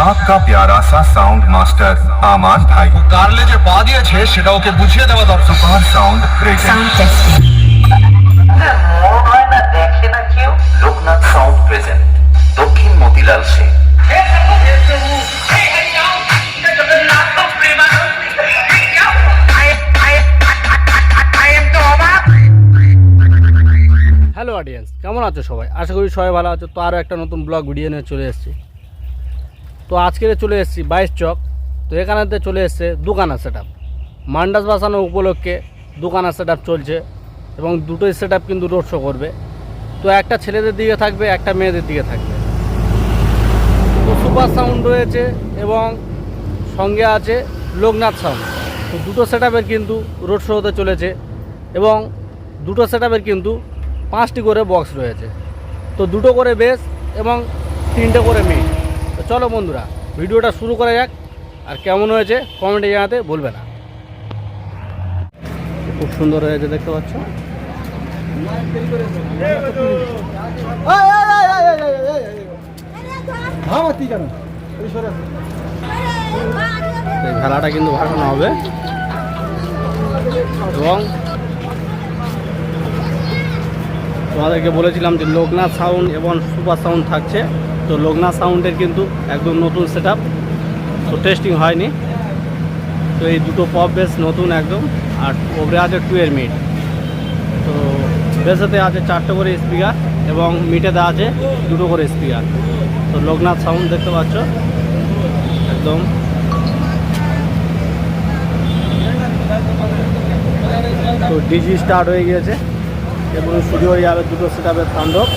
आपका प्यारा सा साउंड मास्टर आमान भाई কার্লে যে পা দিয়েছে সেটা ওকে বুঝিয়ে দেওয়া দরকার super sound present sound testing মন হয় না দেখে না কেউ লোকনাথ সাউন্ড প্রেজেন্ট দক্ষিণ মতিলাল সিং হ্যালো অডিয়েন্স কেমন আছো সবাই আশা করি সবাই ভালো আছো তো আরও একটা নতুন ব্লগ ভিডিও নিয়ে চলে এসেছি তো আজকে চলে এসেছি বাইশ চক, তো এখানেতে চলে এসছে দোকানের সেট আপ মান্ডাস বাসানো উপলক্ষে দোকানের সেট চলছে এবং দুটোই সেট কিন্তু রোড শো করবে। তো একটা ছেলেদের দিকে থাকবে, একটা মেয়েদের দিকে থাকবে। তো সুপার সাউন্ড রয়েছে এবং সঙ্গে আছে লোকনাথ সাউন্ড। তো দুটো সেট কিন্তু রোড শো হতে চলেছে এবং দুটো সেট কিন্তু পাঁচটি করে বক্স রয়েছে। তো দুটো করে বেস এবং তিনটে করে মেয়ে চলো বন্ধুরা, ভিডিওটা শুরু করা যাক। আর কেমন হয়েছে কমেন্টে জানাতে বলবে না। খুব সুন্দর হয়েছে, দেখতে পাচ্ছ? ভেলাটা কিন্তু ভাসানো হবে। এবং তোমাদেরকে বলেছিলাম যে লোকনাথ সাউন্ড এবং সুপার সাউন্ড থাকছে। তো লোকনাথ সাউন্ডের কিন্তু একদম নতুন সেট তো টেস্টিং হয়নি। তো এই দুটো পপ বেস নতুন একদম, আর ওপরে আছে টু এর মিট তো বেসেতে আছে চারটে করে স্পিকার এবং মিটেতে আছে দুটো করে স্পিকার তো লোকনাথ সাউন্ড দেখতে পাচ্ছ, একদম। তো ডিজি স্টার্ট হয়ে গিয়েছে, এবং শুরু হয়ে যাবে দুটো সেট আপের তাণ্ডব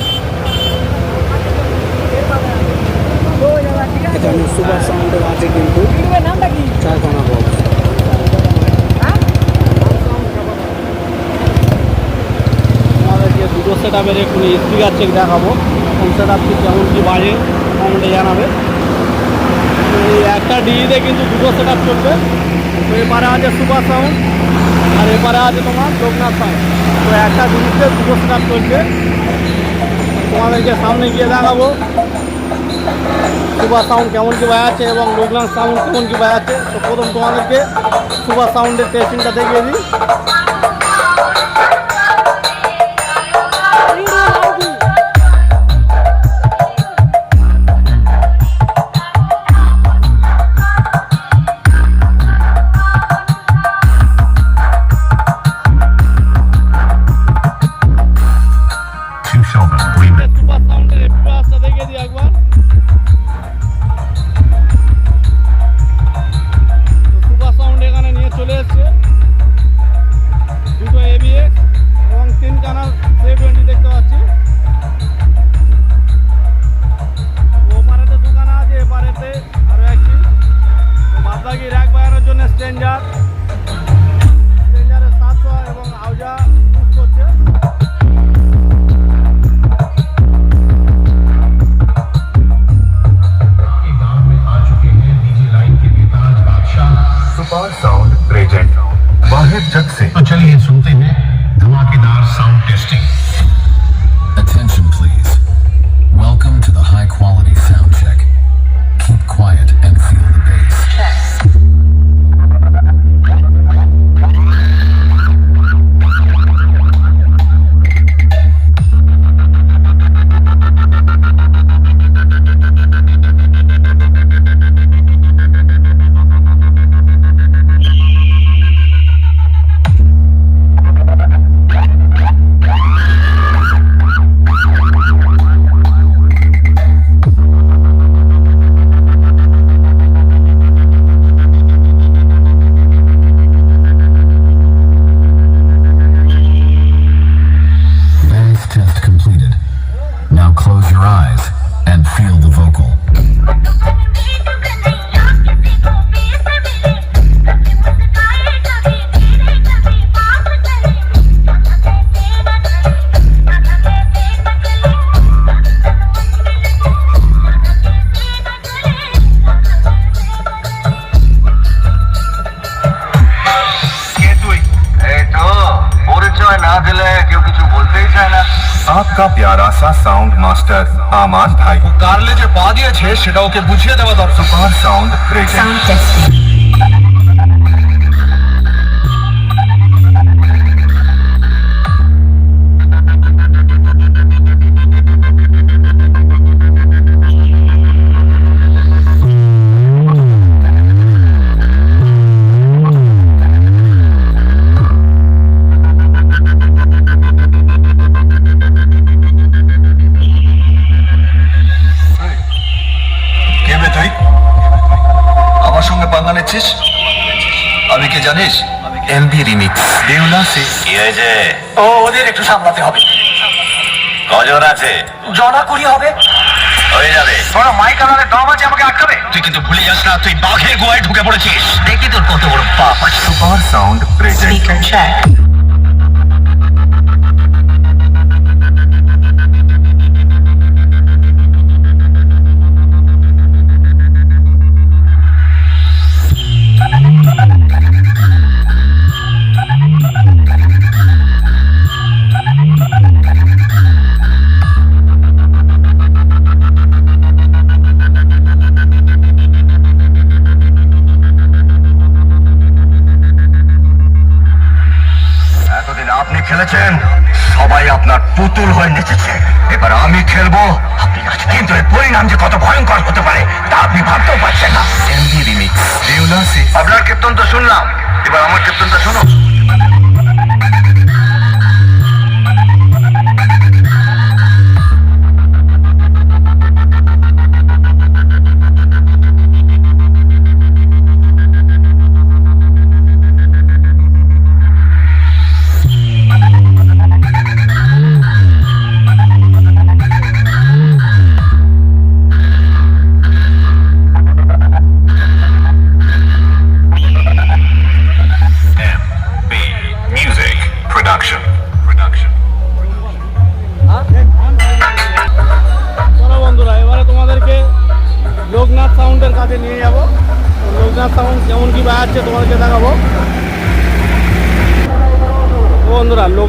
এখানে সুপার সাউন্ডের আছে কিন্তু চারখানা বক্স। দুটো সেট আপের একটু স্পিকার চেক দেখাবো। কোন সেট আপটি কেমন কী বাজে, কমেন্টে জানাবে। একটা ডিজিতে কিন্তু দুটো সেট আপ চলবে। তো এপারে আছে সুপার সাউন্ড আর এপারে আছে তোমার লোকনাথ সাউন্ড তো একটা ডিজিতে দুটো সেট আপ চলছে তোমাদেরকে সামনে গিয়ে দেখাবো। সুপার সাউন্ড কেমন কি বাজাচ্ছে এবং লোকনাথ সাউন্ড কেমন কি বাজাচ্ছে তো প্রথম তোমাদেরকে সুপার সাউন্ডের টেস্টিংটা দেখিয়ে দিই। ना क्यों कुछ बोलते ही चाहे ना आपका प्यारा सा साउंड मास्टर आमान भाई। कार जो जे पा दिया छे शिडाओ के बुझे दवा दर्शक साउंड साउंड टेस्टिंग পারিনি কি হয়েছে ও ওদের একটু সামলাতে হবে। কজন আছে? জনা কুড়ি হবে। হয়ে যাবে। বড় মাইক আমাদের দম আছে আমাকে আটকাবে। তুই কিন্তু ভুলে যাস না তুই বাঘের গোয়ায় ঢুকে পড়েছিস। দেখি তোর কত বড় পাপ। Super sound present. আপনি খেলেছেন? সবাই আপনার পুতুল হয়ে নেচেছে। এবার আমি খেলব। আপনি কিন্তু এর পরিণাম যে কত ভয়ঙ্কর হতে পারে তা আপনি ভাবতেও পারছেন না। আপনার কীর্তন তো শুনলাম। এবার আমার কীর্তনটা শুনো।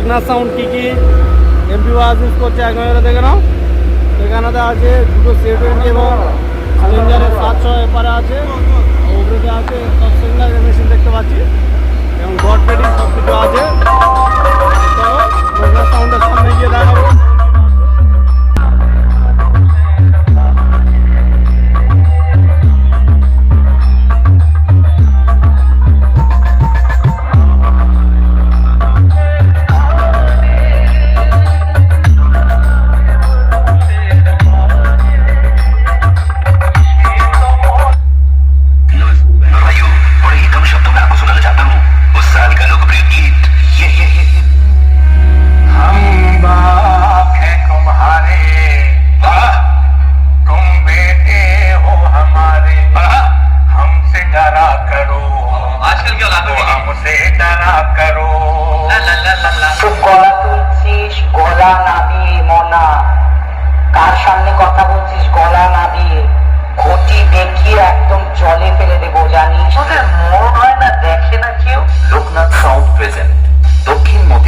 বন্ধুরা সাউন্ড কী কী? এমপি ওয়াজ ইউজ করছে নজরে দেখে নাও। এখানেতে আছে দুটো সেট টোয়েন্টি এবং সিলিন্ডারের সাতশো এপারে আছে। ওপরেতে আছে সব সিলিন্ডারের মেশিন দেখতে পাচ্ছি। এবং গড পেটিং সব কিছু আছে তো সাউন্ডের সামনে গিয়ে দেখাবো।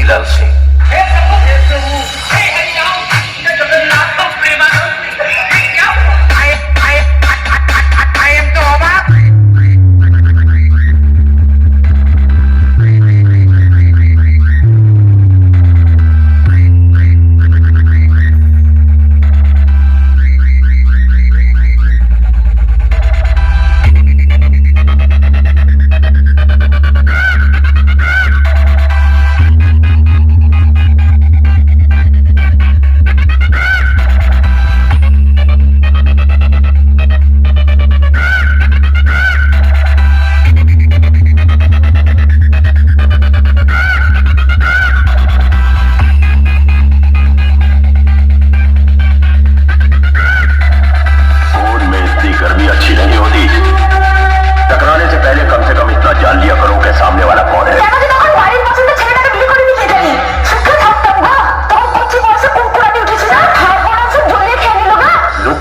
দক্ষিণ মতিলাল সিং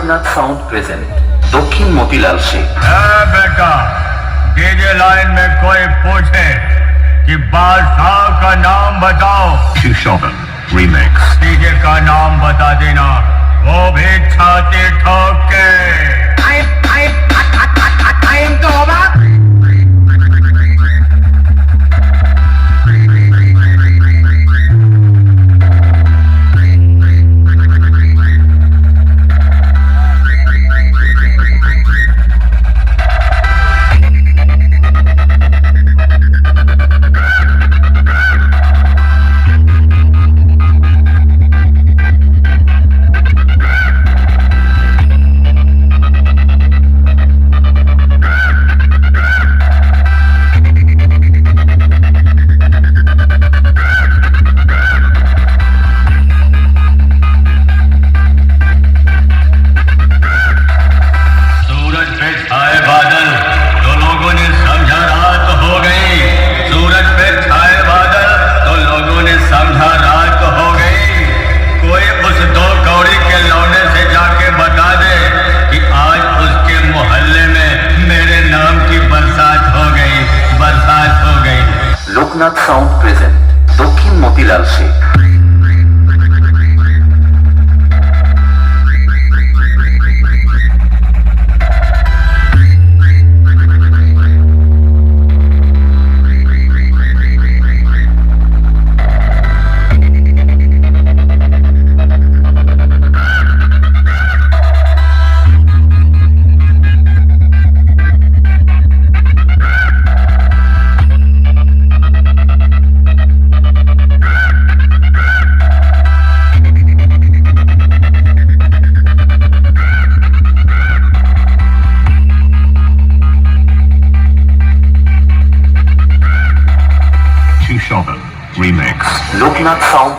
লোকনাথ সাউন্ড প্রেজেন্ট দক্ষিণ মতিলাল সিং बेटा डीजे लाइन में कोई पूछे कि बादशाह का नाम बताओ Shushovan Remix डीजे बच्चे का नाम बता देना वो भी छाती ठोक के सूरज não